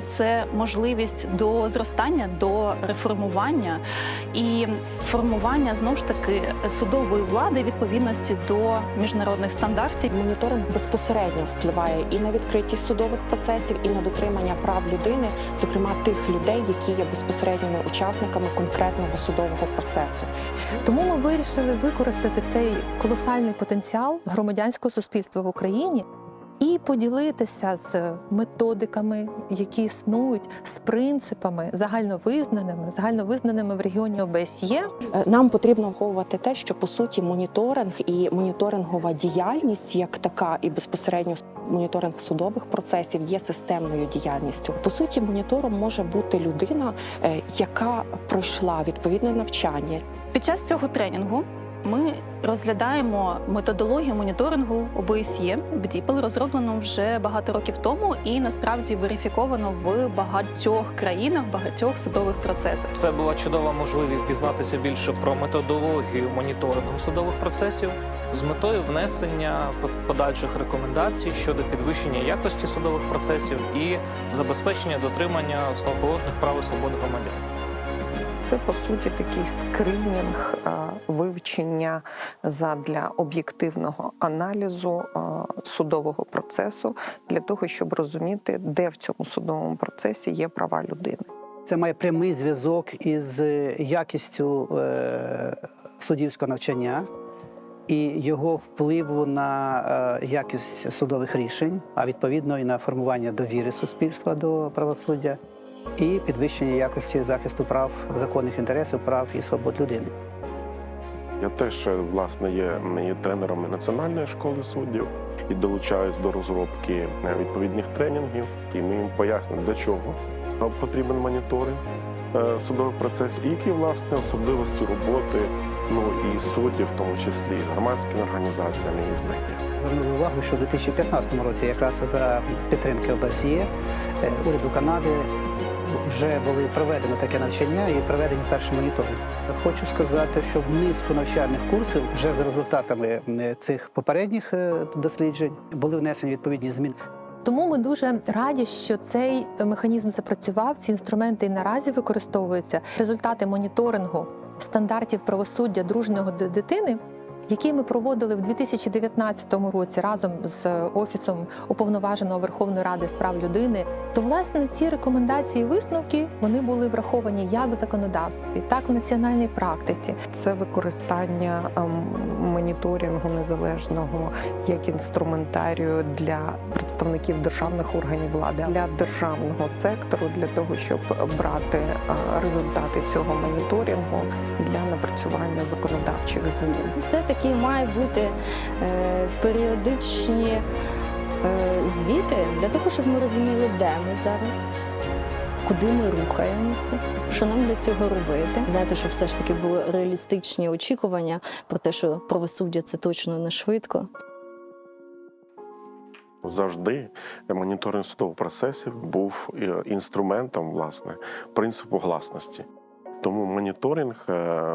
це можливість до зростання, до реформування і формування знову ж таки судової влади відповідності до міжнародних стандартів. Моніторинг безпосередньо впливає і на відкритість судових процесів, і на дотримання прав людини, зокрема тих людей, які є безпосередніми учасниками конкретного судового процесу. Тому ми вирішили використати цей колосальний потенціал громадянського суспільства в Україні і поділитися з методиками, які існують, з принципами загальновизнаними, загальновизнаними в регіоні ОБСЄ. Е, Нам потрібно враховувати те, що по суті моніторинг і моніторингова діяльність як така, і безпосередньо моніторинг судових процесів є системною діяльністю. По суті, монітором може бути людина, е, яка пройшла відповідне навчання, Під час цього тренінгу ми розглядаємо методологію моніторингу ОБСЄ БДІПЛ, розроблену вже багато років тому, і насправді верифіковано в багатьох країнах, багатьох судових процесах. Це була чудова можливість дізнатися більше про методологію моніторингу судових процесів з метою внесення по- подальших рекомендацій щодо підвищення якості судових процесів і забезпечення дотримання основоположних прав і свобод громадян. Це по суті такий скринінг е, вивчення задля об'єктивного аналізу е, судового процесу для того, щоб розуміти, де в цьому судовому процесі є права людини. Це має прямий зв'язок із е, якістю суддівського навчання і його впливу на якість судових рішень, а відповідно і на формування довіри суспільства до правосуддя, і підвищення якості захисту прав законних інтересів, прав і свобод людини. Я теж е, власне є, є тренером національної школи суддів і долучаюсь до розробки е, відповідних тренінгів. І ми їм пояснюємо, для чого потрібен моніторинг е, судових процесів, і які власне особливості роботи ну і суддів, в тому числі громадськими організаціями і з медіа. Звернув увагу, що в 2015 році, якраз за підтримки ОБСЄ, уряду Канади, вже були проведено таке навчання і проведені перші моніторинги. Хочу сказати, що в низку навчальних курсів вже за результатами е, цих попередніх е, досліджень були внесені відповідні зміни. Тому ми дуже раді, що цей механізм запрацював. Ці інструменти і наразі використовуються. Результати моніторингу стандартів правосуддя дружнього дитини, який ми проводили в 2019 році разом з офісом уповноваженого Верховної Ради з прав людини. То власне ці рекомендації і висновки вони були враховані як в законодавстві, так і в національній практиці. Це використання ем, моніторингу незалежного як інструментарію для представників державних органів влади для державного сектору, для того, щоб брати е, результати цього моніторингу для напрацювання законодавчих змін. Все-таки має бути е, періодичні е, звіти для того, щоб ми розуміли, де ми зараз. Куди ми рухаємося, що нам для цього робити? Знаєте, що все ж таки були реалістичні очікування про те, що правосуддя це точно не швидко. Завжди моніторинг судових процесів був е, інструментом власне принципу гласності. Тому моніторинг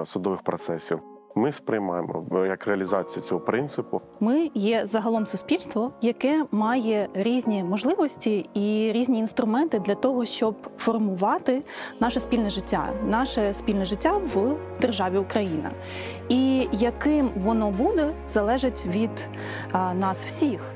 судових процесів ми сприймаємо е, як реалізацію цього принципу. Ми є загалом суспільство, яке має різні можливості і різні інструменти для того, щоб формувати наше спільне життя, наше спільне життя в державі Україна. І яким воно буде, залежить від нас всіх.